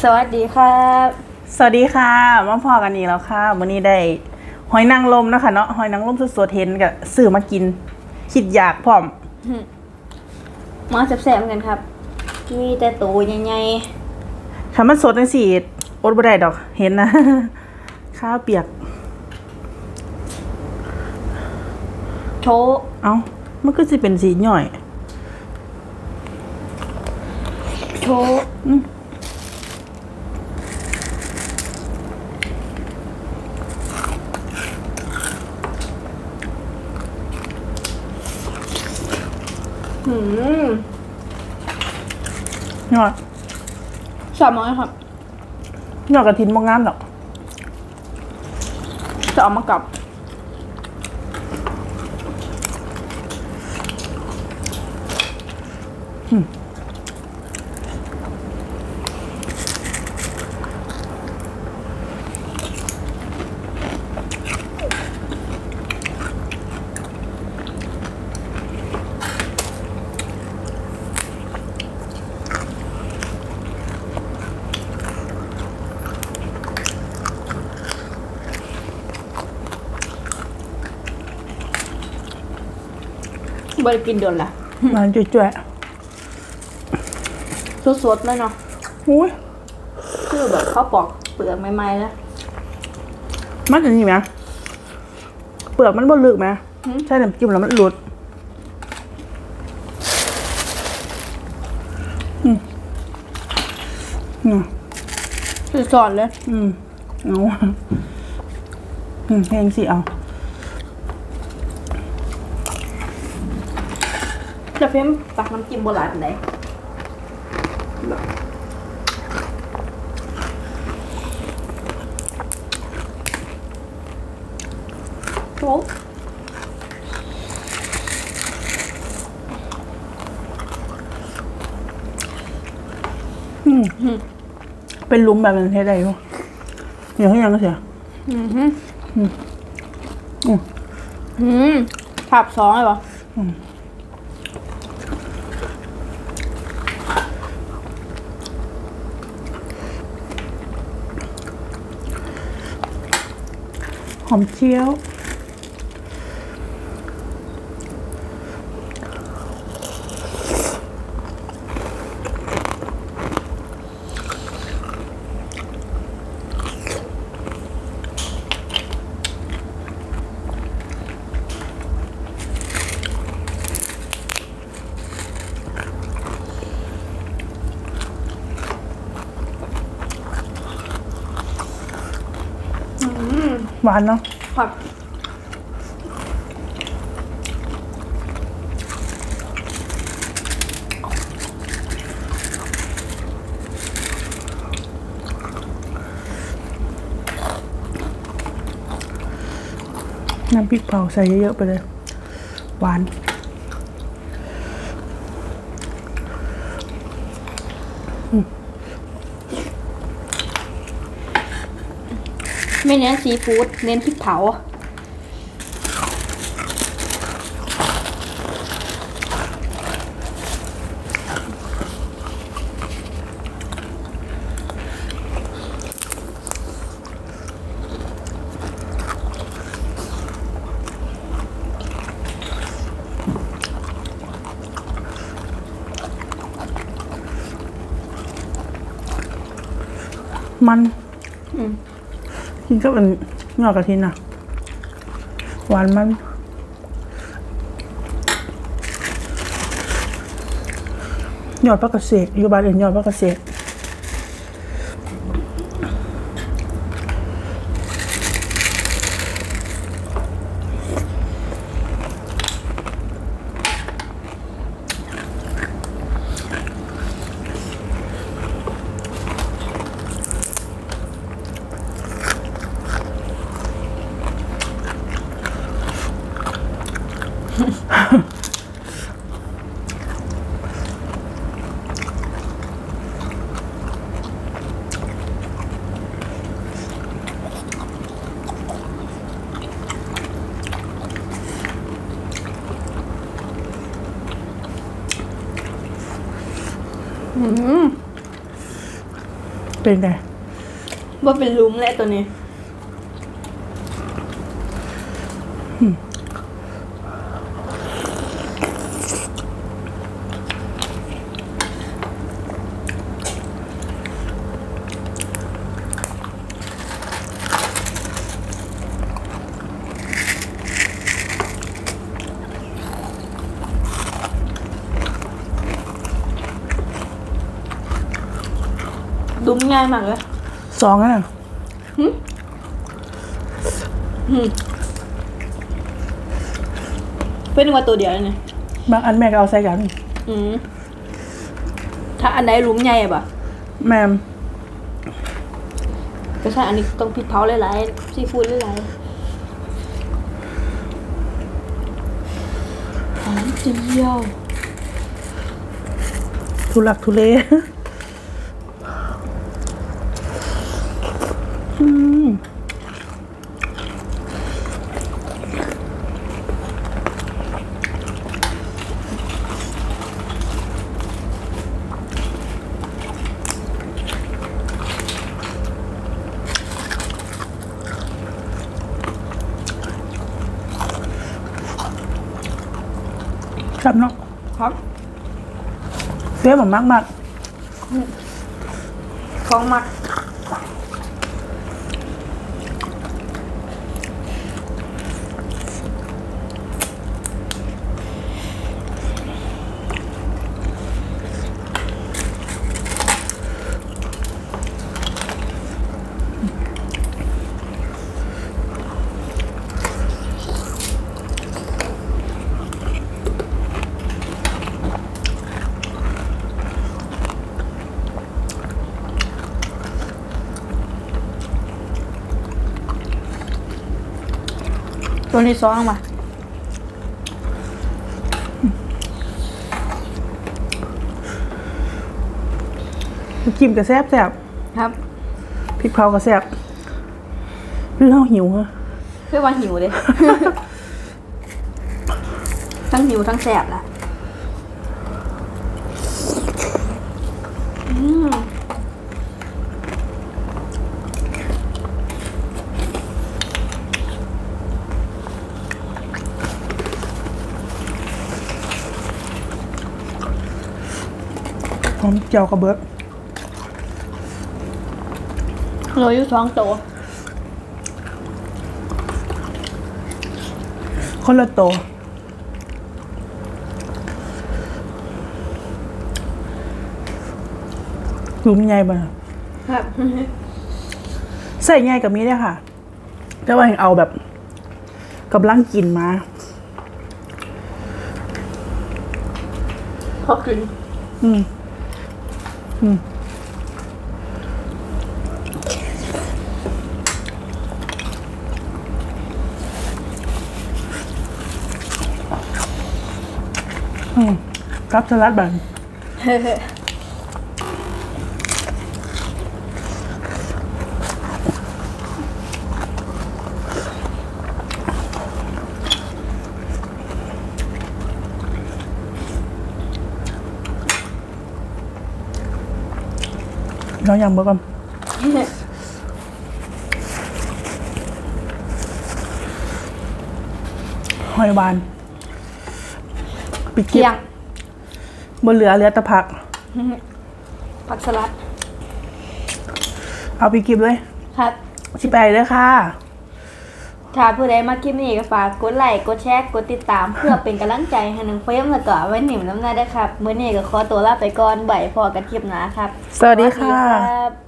สวัสดีครับ สวัสดีค่ะมาพอกันอีกแล้วค่ะวันนี้ได้หอยนางรมนะคะเนาะหอยนางรมสดๆเห็นกับซื้อมากิน คิดอยากพร้อมมาแซ่บๆกันครับ มีแต่ตัวใหญ่คำมันสดจังสิอดบ่ได้ดอก เห็นนะ ข้าวเปียกๆโชว์เอ้ามันก็สิเป็นสีหน่อย โช ว์หืมหน่อยชอบมากครับหน่อยกระทินบ่งามดอก จะเอามากับ บริกินเดือนละมันจุ่ยสดๆเลยเนาะๆอุ้ยคือแบบข้าวปอกเปลือกใหม่ๆแล้วมันอันนี้ไหมเปลือกมันบ่ลึกไหมหืมใช่น้ำจิ้มแล้วมันหลุดอืมอืมคือสอนเลย อืมเอาอืมแพงสิเอา จะเพิ่มตักน้ำจิ้มโบราณไหนโอ้อืมเป็นหลุมแบบนั้นเท่ได้อยู่เดี๋ยวให้ยังก็เสียอืมฮึอืมอืมผับสองเลยปะห อมเจียว หวานเนาะผับน้ำพริกเผาใส่เยอะๆไปเลย หวาน ไม่เน้นซีฟู้ดเน้นพริกเผา มัน กินก็เป็นยอดกะทินอะหวานมันยอดพักเกษตรอยู่บ้านอื่นยอดพักเกษตร เป็นไงว่าเป็นลุมแหละตัวนี้ ง่ายมากเลยสองอะเป็นว่าตัวเดียวเลยเนี่ยบางอันแม่ก็เอาใส่กันอืมถ้าอันใดหลุมใหญ่อะบ่ะแม่มก็ใช่อันนี้ต้องพริกเผาหลายๆซีฟู้ดหลายๆหอมเจียวทุลักทุเล ครับเนาะครับเสียแบบมากมากของมัก ตัวนี้สองมาๆกิมกับแซบแซบครับ พริกเผากับแซบหรือเราหิวอะเพื่อว่าหิวเลย ทั้งหิวทั้งแสบละอืม หอมเจียวกับเบิร์ดเราอยู่สองตัวคนละโตวหลุมใหญ่บ่ะครับใส่ใหญ่กับมีได้อค่ะ แต่ว่าให้เอาแบบกำลังกินมาพอกิน อืม อืมอืมกับสลัดบัน เรายังบอกกันหอยหวานปิดเที่เกียยงบนเหลือเหลือแตะผัก ผักสลัด เอาไปกิบเลย ครับสิไปเลยค่ะ ถ้าผู้ใดมาคลิปนี้ก็ฝากกดไลค์ กดแชร์ กดติดตาม เพื่อเป็นกำลังใจให้น้องเฟรมแล้วก็ไว้หนิมน้ำหน้าได้วยครับ มื้อนี้ก็ขอตัวลาไปก่อนบ่ายพอกันคลิปหน้าครับ สวัสดีค่ะสวัสดีครับ